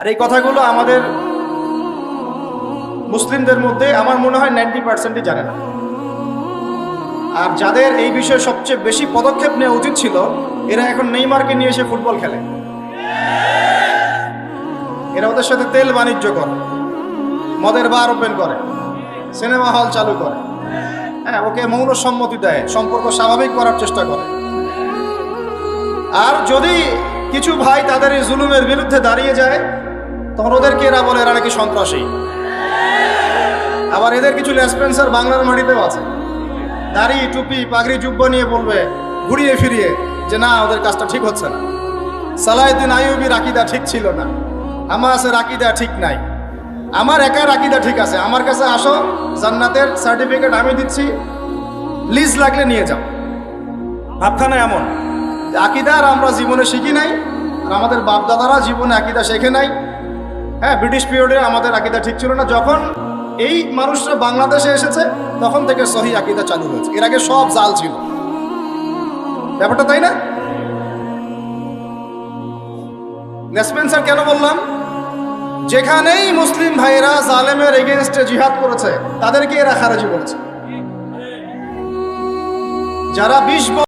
আর এই কথাগুলো আমাদের মুসলিমদের মধ্যে আমার মনে হয় নাইনটি পার্সেন্টই জানে না। আর যাদের এই বিষয়ে সবচেয়ে বেশি পদক্ষেপ নেওয়া উচিত ছিল, এরা এখন নেইমারকে নিয়ে এসে ফুটবল খেলে। এরা ওদের সাথে তেল বাণিজ্য করে, মদের বার ওপেন করে, সিনেমা হল চালু করে। হ্যাঁ ওকে মৌন সম্মতি দেয়, সম্পর্ক স্বাভাবিক করার চেষ্টা করে। আর যদি কিছু ভাই তাদের এই জুলুমের বিরুদ্ধে দাঁড়িয়ে যায় তখন ওদেরকে এরা বলে? এরা নাকি সন্ত্রাসী? আবার এদের কিছু লেসপেন্সার বাংলার মাটিতেও আছে। দাড়ি, টুপি, পাগড়ি, জুব্বা নিয়ে বলবে, ঘুরিয়ে ফিরিয়ে যে না, ওদের কাজটা ঠিক হচ্ছে না। সালাহদ্দিন আইয়ুবি রাকিদা ঠিক ছিল না। আমার আছে রাকিদা ঠিক নাই। আমার একা রাকিদা ঠিক আছে। আমার কাছে আসো, জান্নাতের সার্টিফিকেট আমি দিচ্ছি। লিজ লাগলে নিয়ে যাও। ভাবখানা এমন। যে আকিদা আর আমরা জীবনে শিখি নাই, আর আমাদের বাপদাদারা জীবনে আকিদা শেখে নাই। হ্যাঁ ব্রিটিশ পিরিয়ডে আমাদের আকিদা ঠিক ছিল না। যখন এই মানুষরা বাংলাদেশে এসেছে, তখন থেকে সহি আকিদা চালু হয়েছে। এর আগে সব জাল ছিল। ব্যাপারটা তাই না? নেসপেন্সার কেন বললাম? যেখানেই মুসলিম ভাইয়েরা জালেমের এগেনস্টে জিহাদ করেছে, তাদেরকে এরা খারাজি বলেছে। যারা বিশ